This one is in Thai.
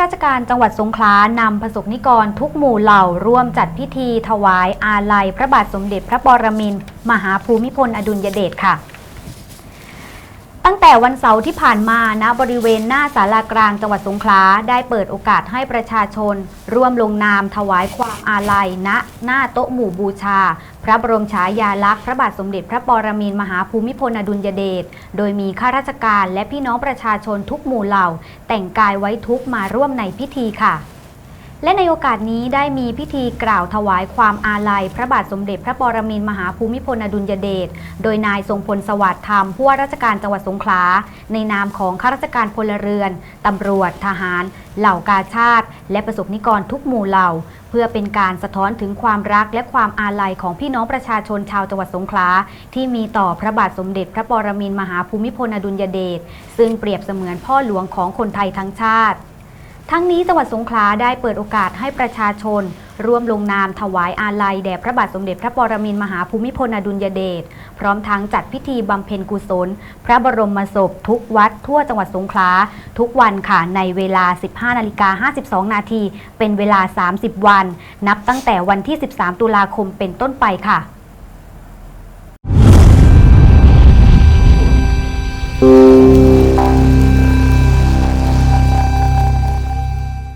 ราชการจังหวัดสงขลานำประสบนิกรทุกหมู่เหล่าร่วมจัดพิธีถวายอาลัยพระบาทสมเด็จพระปรมินทรมหาภูมิพลอดุลยเดชค่ะ แต่วันเสาร์ที่ผ่านมาณบริเวณหน้าศาลากลางจังหวัดสงขลาได้เปิดโอกาสให้ประชาชน ร่วมลงนามถวายความอาลัยณหน้าโต๊ะหมู่บูชา พระบรมฉายาลักษณ์พระบาทสมเด็จพระปรมินทรมหาภูมิพลอดุลยเดชโดยมีข้าราชการและพี่น้องประชาชนทุกหมู่เหล่า แต่งกายไว้ทุกมาร่วมในพิธีค่ะ และในโอกาสนี้ได้มีพิธีกล่าวถวายความอาลัย พระบาทสมเด็จพระปรมินทรมหาภูมิพลอดุลยเดช โดยนายทรงพลสวัสดิ์ธรรมผู้ว่าราชการจังหวัดสงขลา ในนามของข้าราชการพลเรือน ตำรวจ ทหาร เหล่ากาชาติ และประสบนิกรทุกหมู่เหล่า เพื่อเป็นการสะท้อนถึงความรักและความอาลัยของพี่น้องประชาชนชาวจังหวัดสงขลาที่มีต่อพระบาทสมเด็จพระปรมินทรมหาภูมิพลอดุลยเดชซึ่งเปรียบเสมือนพ่อหลวงของคนไทยทั้งชาติ ทั้งนี้จังหวัดสงขลาได้เปิดโอกาสให้ประชาชน ร่วมลงนามถวายอาลัยแด่พระบาทสมเด็จพระปรมินทรมหาภูมิพลอดุลยเดชพร้อมทั้งจัดพิธีบำเพ็ญกุศล พระบรมศพทุกวัดทั่วจังหวัดสงขลาทุกวันค่ะในเวลา 15นาฬิกา52 นาทีเป็นเวลา 30 วัน นับตั้งแต่วันที่ 13 ตุลาคมเป็นต้นไปค่ะ